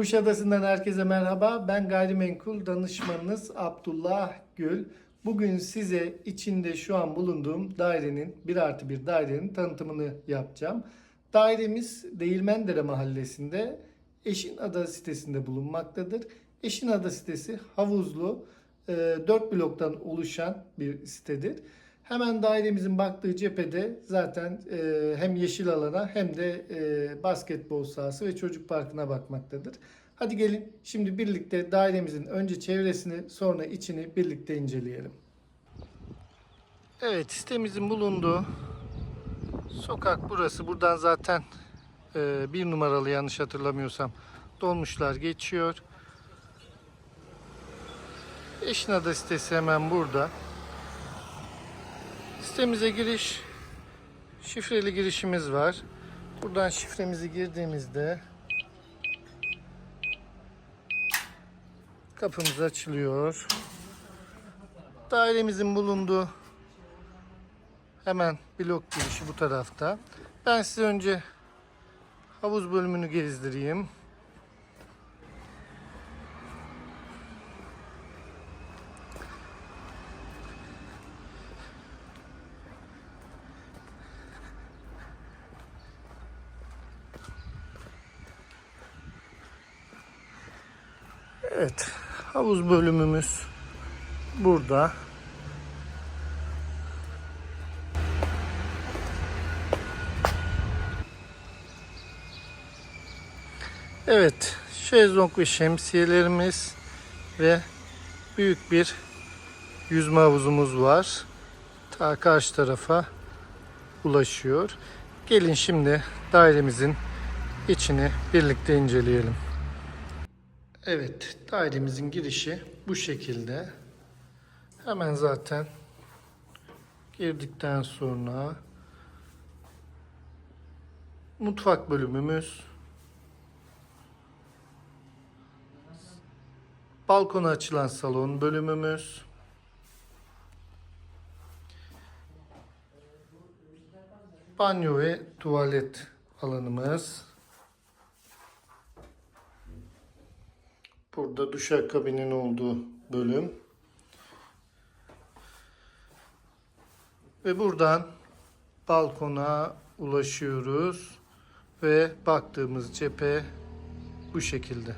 Kuşadası'ndan herkese merhaba. Ben gayrimenkul danışmanınız Abdullah Gül. Bugün size içinde şu an bulunduğum dairenin, 1 artı 1 dairenin tanıtımını yapacağım. Dairemiz Değirmendere mahallesinde Eşin Ada sitesinde bulunmaktadır. Eşin Ada sitesi havuzlu, 4 bloktan oluşan bir sitedir. Hemen dairemizin baktığı cephede zaten e, hem yeşil alana hem de e, basketbol sahası ve çocuk parkına bakmaktadır. Hadi gelin şimdi birlikte dairemizin önce çevresini sonra içini birlikte inceleyelim. Evet sitemizin bulunduğu sokak burası. Buradan zaten e, bir numaralı yanlış hatırlamıyorsam dolmuşlar geçiyor. Eşinada sitesi hemen burada. Sitemize giriş şifreli girişimiz var. Buradan şifremizi girdiğimizde kapımız açılıyor. Dairemizin bulunduğu hemen blok girişi bu tarafta. Ben size önce havuz bölümünü gezdireyim. Evet, havuz bölümümüz burada. Evet, şezlong ve şemsiyelerimiz ve büyük bir yüzme havuzumuz var. Ta karşı tarafa ulaşıyor. Gelin şimdi dairemizin içini birlikte inceleyelim. Evet, dairemizin girişi bu şekilde. Hemen zaten girdikten sonra mutfak bölümümüz. Balkona açılan salon bölümümüz. Banyo ve tuvalet alanımız Burada duşakabinin olduğu bölüm. Ve buradan balkona ulaşıyoruz. Ve baktığımız cephe bu şekilde.